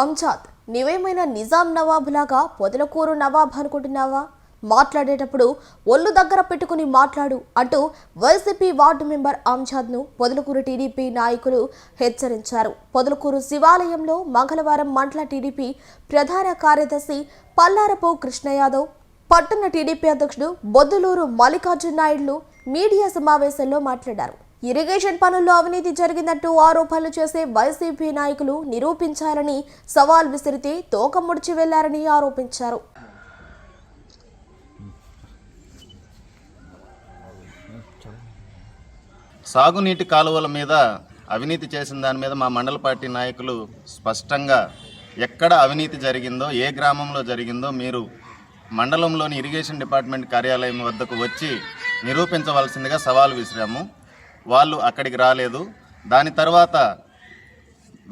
అంజాద్ నీవేమైనా నిజాం నవాబులాగా పొదలకూరు నవాబ్ అనుకుంటున్నావా? మాట్లాడేటప్పుడు ఒళ్ళు దగ్గర పెట్టుకుని మాట్లాడు అంటూ వైసీపీ వార్డు మెంబర్ అంజాద్ను పొదలకూరు టీడీపీ నాయకులు హెచ్చరించారు. పొదలకూరు శివాలయంలో మంగళవారం మండల టీడీపీ ప్రధాన కార్యదర్శి పల్లారపు కృష్ణ యాదవ్ పట్టణ టీడీపీ అధ్యక్షుడు బొద్దులూరు మల్లికార్జున నాయుడులు మీడియా సమావేశంలో మాట్లాడారు. ఇరిగేషన్ పనుల్లో అవినీతి జరిగిందంటూ ఆరోపణలు చేసే వైసీపీ నాయకులు నిరూపించాలని సవాల్ విసిరితే తోక ముడిచి వెళ్ళారని ఆరోపించారు. సాగునీటి కాలువల మీద అవినీతి చేసిన దాని మీద మా మండల పార్టీ నాయకులు స్పష్టంగా ఎక్కడ అవినీతి జరిగిందో ఏ గ్రామంలో జరిగిందో మీరు మండలంలోని ఇరిగేషన్ డిపార్ట్మెంట్ కార్యాలయం వద్దకు వచ్చి నిరూపించవలసిందిగా సవాల్ విసిరాము. వాళ్ళు అక్కడికి రాలేదు. దాని తర్వాత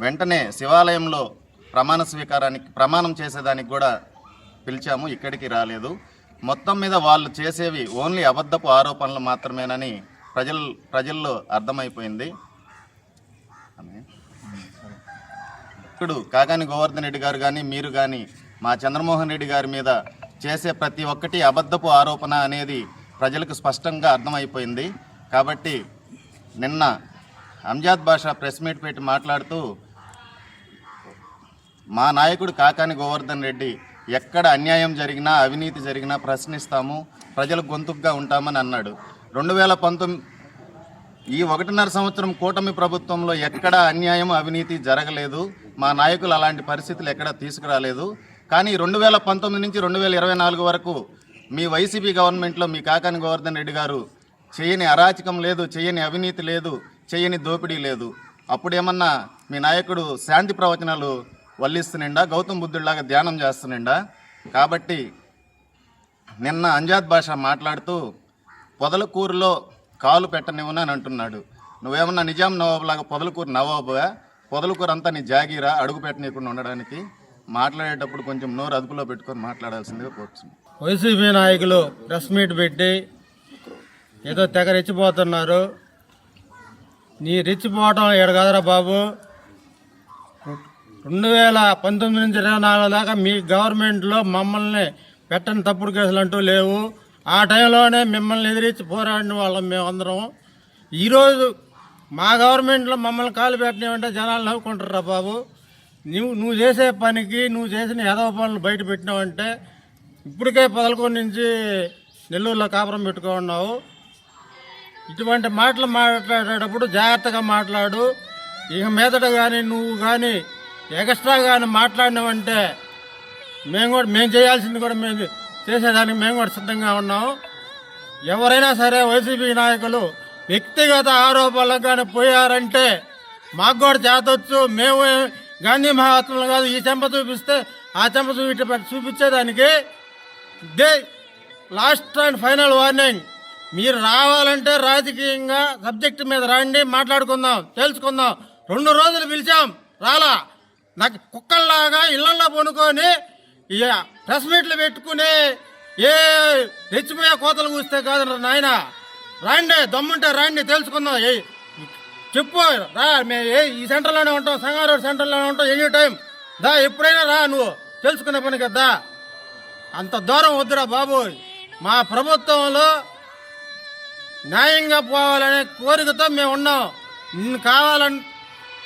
వెంటనే శివాలయంలో ప్రమాణ స్వీకారానికి ప్రమాణం చేసేదానికి కూడా పిలిచాము. ఇక్కడికి రాలేదు. మొత్తం మీద వాళ్ళు చేసేవి ఓన్లీ అబద్ధపు ఆరోపణలు మాత్రమేనని ప్రజలు ప్రజల్లో అర్థమైపోయింది. ఇప్పుడు కాకాని గోవర్ధన్ రెడ్డి గారు కానీ మీరు కానీ మా చంద్రమోహన్ రెడ్డి గారి మీద చేసే ప్రతి ఒక్కటి అబద్ధపు ఆరోపణ అనేది ప్రజలకు స్పష్టంగా అర్థమైపోయింది. కాబట్టి నిన్న అంజాద్ భాష ప్రెస్ మీట్ పెట్టి మాట్లాడుతూ మా నాయకుడు కాకాని గోవర్ధన్ రెడ్డి ఎక్కడ అన్యాయం జరిగినా అవినీతి జరిగినా ప్రశ్నిస్తాము ప్రజలు గొంతుగ్గా ఉంటామని అన్నాడు. రెండు వేల పంతొమ్మిది ఈ ఒకటిన్నర సంవత్సరం కూటమి ప్రభుత్వంలో ఎక్కడ అన్యాయం అవినీతి జరగలేదు. మా నాయకులు అలాంటి పరిస్థితులు ఎక్కడ తీసుకురాలేదు. కానీ రెండు వేల పంతొమ్మిది నుంచి రెండు వేల ఇరవై నాలుగు వరకు మీ వైసీపీ గవర్నమెంట్లో మీ కాకాని గోవర్ధన్ రెడ్డి గారు చేయని అరాచకం లేదు చేయని అవినీతి లేదు చేయని దోపిడీ లేదు. అప్పుడేమన్నా మీ నాయకుడు శాంతి ప్రవచనాలు వల్లిస్తునిండా గౌతమ్ బుద్ధుడిలాగా ధ్యానం చేస్తునిండా? కాబట్టి నిన్న అంజాద్ భాష మాట్లాడుతూ పొదలకూరులో కాలు పెట్టనివ్వను అని అంటున్నాడు. నువ్వేమన్నా నిజాం నవాబులాగా పొదలకూరు నవాబుగా పొదలకూరు అంతా నీ జాగీరా అడుగు పెట్టనీయకుండా ఉండడానికి? మాట్లాడేటప్పుడు కొంచెం నోరు అదుపులో పెట్టుకొని మాట్లాడాల్సిందిగా కోరుతుంది వైసీపీ నాయకులు ప్రెస్ మీట్ పెట్టి ఏదో తెగ రెచ్చిపోతున్నారు. నీ రెచ్చిపోవటం ఏడు కదరా బాబు. రెండు వేల పంతొమ్మిది నుంచి ఇరవై నాలుగు దాకా మీ గవర్నమెంట్లో మమ్మల్ని పెట్టని తప్పుడు కేసులు అంటూ లేవు. ఆ టైంలోనే మిమ్మల్ని ఎదిరించి పోరాడిన వాళ్ళం మేమందరం. ఈరోజు మా గవర్నమెంట్లో మమ్మల్ని కాలు పెట్టినామంటే జనాలు నవ్వుకుంటారా బాబు? నువ్వు నువ్వు చేసే పనికి నువ్వు చేసిన ఎదవ పనులు బయట పెట్టినావంటే ఇప్పటికే పదకొండు నుంచి నెల్లూరులో కాపురం పెట్టుకో ఉన్నావు ఇటువంటి మాటలు మాట్లాడేటప్పుడు జాగ్రత్తగా మాట్లాడు. ఇక మీదట కానీ నువ్వు కానీ ఎక్స్ట్రా కానీ మాట్లాడినావంటే మేము కూడా మేము చేయాల్సింది కూడా మేము చేసేదానికి మేము కూడా సిద్ధంగా ఉన్నాం. ఎవరైనా సరే వైసీపీ నాయకులు వ్యక్తిగత ఆరోపణలకు కానీ పోయారంటే మాకు కూడా చేతొచ్చు. మేము గాంధీ మహాత్ములు కాదు ఈ చెంప చూపిస్తే ఆ చెంప చూపి చూపించేదానికి the last and final warning. మీరు రావాలంటే రాజకీయంగా సబ్జెక్ట్ మీద రండి మాట్లాడుకుందాం తెలుసుకుందాం రెండు రోజులు పిలిచాం రాలా. నాకు కుక్కల్లాగా ఇళ్ళలో పనుకొని ఇక ప్రెస్ మీట్లు పెట్టుకుని ఏ రెచ్చిపోయే కోతలు కూస్తే కాదు నాయన. రండి దమ్ముంటే రండి తెలుసుకుందాం ఏ చెప్పు రా మేము ఏ ఈ సెంటర్లోనే ఉంటాం సంగారెడ్డి సెంటర్లోనే ఉంటాం ఎనీ టైం. దా ఎప్పుడైనా రా నువ్వు తెలుసుకునే పని కదా అంత దూరం వద్దురా బాబు మా ప్రభుత్వంలో న్యాయంగా పోవాలనే కోరికతో మేము ఉన్నాం. నిన్ను కావాలని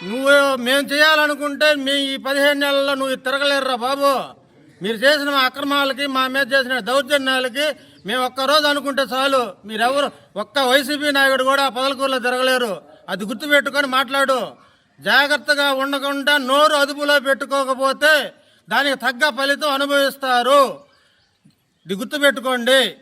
నువ్వు మేము చేయాలనుకుంటే మీ ఈ పదిహేను నెలల్లో నువ్వు తిరగలేరురా బాబు. మీరు చేసిన అక్రమాలకి మా మీద చేసిన దౌర్జన్యాలకి మేము ఒక్కరోజు అనుకుంటే చాలు. మీరెవరు? ఒక్క వైసీపీ నాయకుడు కూడా పదలకూరులో తిరగలేరు. అది గుర్తుపెట్టుకొని మాట్లాడు. జాగ్రత్తగా ఉండకుండా నోరు అదుపులో పెట్టుకోకపోతే దానికి తగ్గ ఫలితం అనుభవిస్తారు. ఇది గుర్తుపెట్టుకోండి.